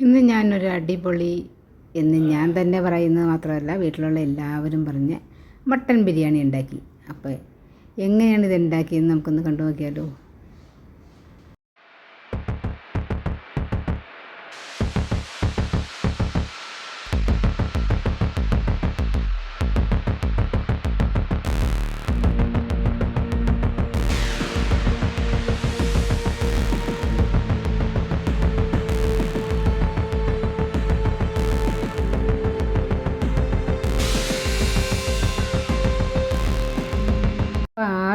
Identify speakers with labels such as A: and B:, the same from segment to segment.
A: ഇന്ന് ഞാനൊരു അടിപൊളി എന്ന് ഞാൻ തന്നെ പറയുന്നത് മാത്രമല്ല വീട്ടിലുള്ള എല്ലാവരും പറഞ്ഞ് മട്ടൻ ബിരിയാണി ഉണ്ടാക്കി. അപ്പോൾ എങ്ങനെയാണ് ഇത് ഉണ്ടാക്കിയെന്ന് നമുക്കൊന്ന് കണ്ടു നോക്കിയാലോ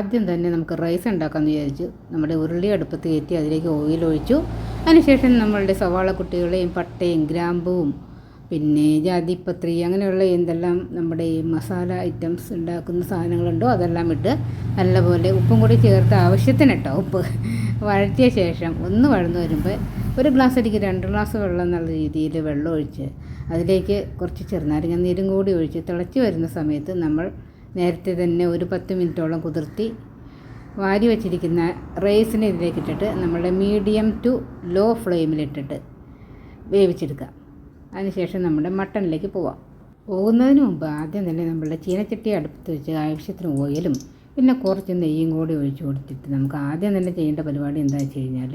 A: ആദ്യം തന്നെ നമുക്ക് റൈസ് ഉണ്ടാക്കാമെന്ന് വിചാരിച്ചു നമ്മുടെ ഉരുളി അടുപ്പത്ത് കയറ്റി അതിലേക്ക് ഓയിൽ ഒഴിച്ചു. അതിനുശേഷം നമ്മളുടെ സവാള കുട്ടികളെയും പട്ടയും ഗ്രാമ്പുവും പിന്നെ ജാതിപത്രി അങ്ങനെയുള്ള എന്തെല്ലാം നമ്മുടെ ഈ മസാല ഐറ്റംസ് ഉണ്ടാക്കുന്ന സാധനങ്ങളുണ്ടോ അതെല്ലാം ഇട്ട് നല്ലപോലെ ഉപ്പും കൂടി ചേർത്ത് ആവശ്യത്തിന് കേട്ടോ ഉപ്പ് വഴറ്റിയ ശേഷം ഒന്ന് വഴന്നു വരുമ്പോൾ ഒരു ഗ്ലാസ് അടിക്ക് രണ്ട് ഗ്ലാസ് വെള്ളം എന്നുള്ള രീതിയിൽ വെള്ളം ഒഴിച്ച് അതിലേക്ക് കുറച്ച് ചെറുനാരങ്ങ നീരും കൂടി ഒഴിച്ച് തിളച്ച് വരുന്ന സമയത്ത് നമ്മൾ നേരത്തെ തന്നെ ഒരു പത്ത് മിനിറ്റോളം കുതിർത്തി വാരി വച്ചിരിക്കുന്ന റൈസിനെ ഇതിലേക്ക് ഇട്ടിട്ട് നമ്മുടെ മീഡിയം ടു ലോ ഫ്ലെയിമിലിട്ടിട്ട് വേവിച്ചെടുക്കുക. അതിനുശേഷം നമ്മുടെ മട്ടണിലേക്ക് പോവാം. പോകുന്നതിന് മുമ്പ് ആദ്യം തന്നെ നമ്മളുടെ ചീനച്ചട്ടി അടുപ്പത്ത് വെച്ച് ആവശ്യത്തിന് ഓയിലും പിന്നെ കുറച്ച് നെയ്യും കൂടി ഒഴിച്ച് കൊടുത്തിട്ട് നമുക്ക് ആദ്യം തന്നെ ചെയ്യേണ്ട പരിപാടി എന്താ വെച്ച് കഴിഞ്ഞാൽ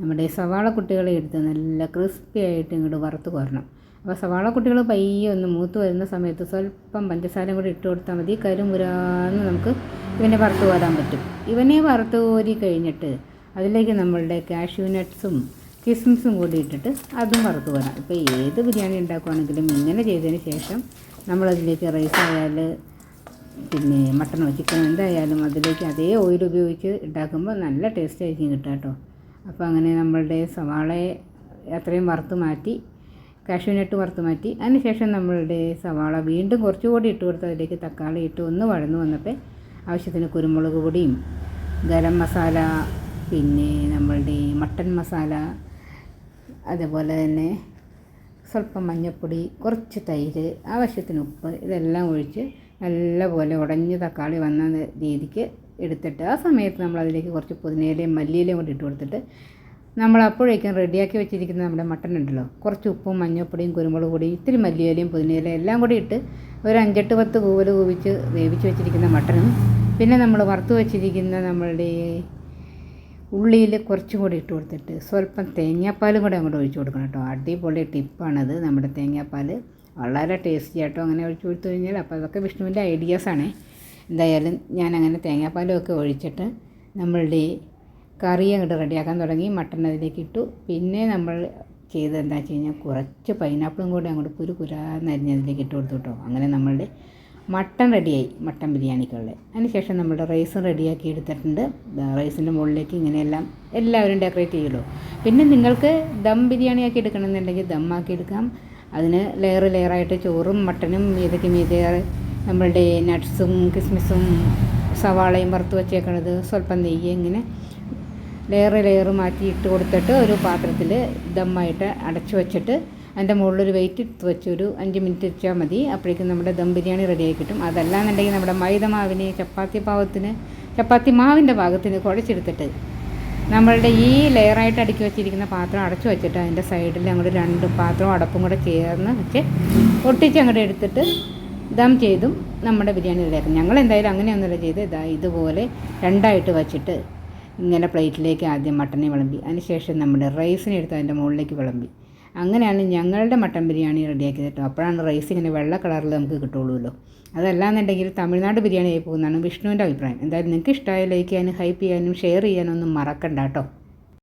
A: നമ്മുടെ സവാള കുട്ടികളെ എടുത്ത് നല്ല ക്രിസ്പി ആയിട്ട് ഇങ്ങോട്ട് വറുത്ത് കോരണം. അപ്പോൾ സവാള കുട്ടികൾ പയ്യെ ഒന്ന് മൂത്ത് വരുന്ന സമയത്ത് സ്വല്പം പഞ്ചസാരയും കൂടി ഇട്ട് കൊടുത്താൽ മതി. കരുമുരാന്ന് നമുക്ക് ഇവനെ വറുത്ത് കോരാൻ പറ്റും. ഇവനെ വറുത്ത് കോരി കഴിഞ്ഞിട്ട് അതിലേക്ക് നമ്മളുടെ കാഷ്യൂ നട്ട്സും കിസ്മിസും കൂടി ഇട്ടിട്ട് അതും വറുത്ത് കോരാം ഇപ്പോൾ ഏത് ബിരിയാണി ഉണ്ടാക്കുവാണെങ്കിലും ഇങ്ങനെ ചെയ്തതിന് ശേഷം നമ്മളതിലേക്ക് റൈസ് ആയാൽ പിന്നെ മട്ടണോ ചിക്കനോ എന്തായാലും അതിലേക്ക് അതേ ഓയിൽ ഉപയോഗിച്ച് ഉണ്ടാക്കുമ്പോൾ നല്ല ടേസ്റ്റ് ആയിരിക്കും കിട്ടുക കേട്ടോ അപ്പോൾ അങ്ങനെ നമ്മളുടെ സവാളയെ അത്രയും വറുത്ത് മാറ്റി കാഷ്യൂനട്ട് വറുത്ത് മാറ്റി. അതിനുശേഷം നമ്മളുടെ സവാള വീണ്ടും കുറച്ചുകൂടി ഇട്ട് കൊടുത്ത് അതിലേക്ക് തക്കാളി ഇട്ട് ഒന്ന് വഴന്നു വന്നപ്പോൾ ആവശ്യത്തിന് കുരുമുളക് പൊടിയും ഗരം മസാല പിന്നെ നമ്മളുടെ മട്ടൻ മസാല അതുപോലെ തന്നെ സ്വല്പം മഞ്ഞൾപ്പൊടി കുറച്ച് തൈര് ആവശ്യത്തിന് ഉപ്പ് ഇതെല്ലാം ഒഴിച്ച് നല്ലപോലെ ഉടഞ്ഞ് തക്കാളി വന്ന രീതിക്ക് എടുത്തിട്ട് ആ സമയത്ത് നമ്മൾ അതിലേക്ക് കുറച്ച് പുതിനയിലയും മല്ലിയിലയും കൂടി ഇട്ട് കൊടുത്തിട്ട് നമ്മൾ അപ്പോഴേക്കും റെഡിയാക്കി വെച്ചിരിക്കുന്ന നമ്മുടെ മട്ടൺ ഉണ്ടല്ലോ. കുറച്ച് ഉപ്പും മഞ്ഞൾപ്പൊടിയും കുരുമുളക് പൊടിയും ഇത്തിരി മല്ലിയിലയും പുതിനയിലയും എല്ലാം കൂടി ഇട്ട് ഒരു അഞ്ചെട്ട് പത്ത് കൂവൽ കൂവിച്ച് വേവിച്ച് വെച്ചിരിക്കുന്ന മട്ടനും. പിന്നെ നമ്മൾ വറുത്ത് വെച്ചിരിക്കുന്ന നമ്മളുടെ ഉള്ളിയിൽ കുറച്ചും കൂടി ഇട്ട് കൊടുത്തിട്ട് സ്വല്പം തേങ്ങാപ്പാലും കൂടെ അങ്ങോട്ട് ഒഴിച്ച് കൊടുക്കണം കേട്ടോ. അടിപൊളി ടിപ്പാണത് നമ്മുടെ തേങ്ങാപ്പാൽ വളരെ ടേസ്റ്റി ആട്ടോ അങ്ങനെ ഒഴിച്ച് കൊടുത്തു കഴിഞ്ഞാൽ. അപ്പോൾ അതൊക്കെ വിഷ്ണുവിന്റെ ഐഡിയാസാണ്. എന്തായാലും ഞാൻ അങ്ങനെ തേങ്ങാപ്പാലും ഒക്കെ ഒഴിച്ചിട്ട് നമ്മളുടെ കറി അങ്ങോട്ട് റെഡിയാക്കാൻ തുടങ്ങി മട്ടൺ അതിലേക്ക് ഇട്ടു. പിന്നെ നമ്മൾ ചെയ്തത് എന്താ വെച്ച് കഴിഞ്ഞാൽ കുറച്ച് പൈനാപ്പിളും കൂടി അങ്ങോട്ട് കുരു കുരാന്നരിഞ്ഞ് അതിലേക്ക് ഇട്ട് കൊടുത്തു കേട്ടോ. അങ്ങനെ നമ്മളുടെ മട്ടൺ റെഡിയായി മട്ടൺ ബിരിയാണിക്കുള്ള അതിനുശേഷം നമ്മളുടെ റൈസും റെഡിയാക്കി എടുത്തിട്ടുണ്ട്. റൈസിന്റെ മുകളിലേക്ക് ഇങ്ങനെയെല്ലാം എല്ലാവരും ഡെക്കറേറ്റ് ചെയ്യുമല്ലോ പിന്നെ നിങ്ങൾക്ക് ദം ബിരിയാണി ആക്കി എടുക്കണമെന്നുണ്ടെങ്കിൽ ദം ആക്കി എടുക്കാം. അതിന് ലെയർ ലെയറായിട്ട് ചോറും മട്ടനും മീതയ്ക്ക് മീതെ നമ്മളുടെ നട്ട്സും കിസ്മിസും സവാളയും വറുത്ത് വെച്ചേക്കണത് സ്വല്പം നെയ്യ് ഇങ്ങനെ ലെയർ ലെയർ മാറ്റി ഇട്ട് കൊടുത്തിട്ട് ഒരു പാത്രത്തിൽ ദമ്മായിട്ട് അടച്ചു വെച്ചിട്ട് അതിന്റെ മുകളിലൊരു വെയിറ്റ് ഇട്ട് വെച്ച് ഒരു അഞ്ച് മിനിറ്റ് വെച്ചാൽ മതി. അപ്പോഴേക്കും നമ്മുടെ ദം ബിരിയാണി റെഡിയായി കിട്ടും. അതല്ലാന്നുണ്ടെങ്കിൽ നമ്മുടെ മൈദ മാവിന് ചപ്പാത്തി പാവത്തിന് ചപ്പാത്തി മാവിന്റെ ഭാഗത്തിന് കുഴച്ചെടുത്തിട്ട് നമ്മളുടെ ഈ ലെയറായിട്ട് അടുക്കി വെച്ചിരിക്കുന്ന പാത്രം അടച്ചു വെച്ചിട്ട് അതിന്റെ സൈഡിൽ അങ്ങോട്ട് രണ്ട് പാത്രവും അടപ്പും കൂടെ ചേർന്ന് വെച്ച് ഒട്ടിച്ച് അങ്ങോട്ട് എടുത്തിട്ട് ദം ചെയ്തും നമ്മുടെ ബിരിയാണി റെഡിയാക്കും ഞങ്ങൾ എന്തായാലും അങ്ങനെയൊന്നുമില്ല ചെയ്ത് ഇതാ ഇതുപോലെ രണ്ടായിട്ട് വച്ചിട്ട് ഇങ്ങനെ പ്ലേറ്റിലേക്ക് ആദ്യം മട്ടനെ വിളമ്പി. അതിനുശേഷം നമ്മുടെ റൈസിനെ എടുത്ത് അതിന്റെ മുകളിലേക്ക് വിളമ്പി. അങ്ങനെയാണ് ഞങ്ങളുടെ മട്ടൻ ബിരിയാണി റെഡിയാക്കിയത് കേട്ടോ. അപ്പോഴാണ് റൈസ് ഇങ്ങനെ വെള്ള കളറിൽ നമുക്ക് കിട്ടുള്ളൂല്ലോ അതല്ലാന്നുണ്ടെങ്കിൽ തമിഴ്നാട് ബിരിയാണി ആയി പോകുന്നതാണ് വിഷ്ണുവിന്റെ അഭിപ്രായം. എന്തായാലും നിങ്ങൾക്ക് ഇഷ്ടമായ ലൈക്ക് ചെയ്യാനും ഹൈപ്പ് ചെയ്യാനും ഷെയർ ചെയ്യാനും ഒന്നും മറക്കണ്ട കേട്ടോ.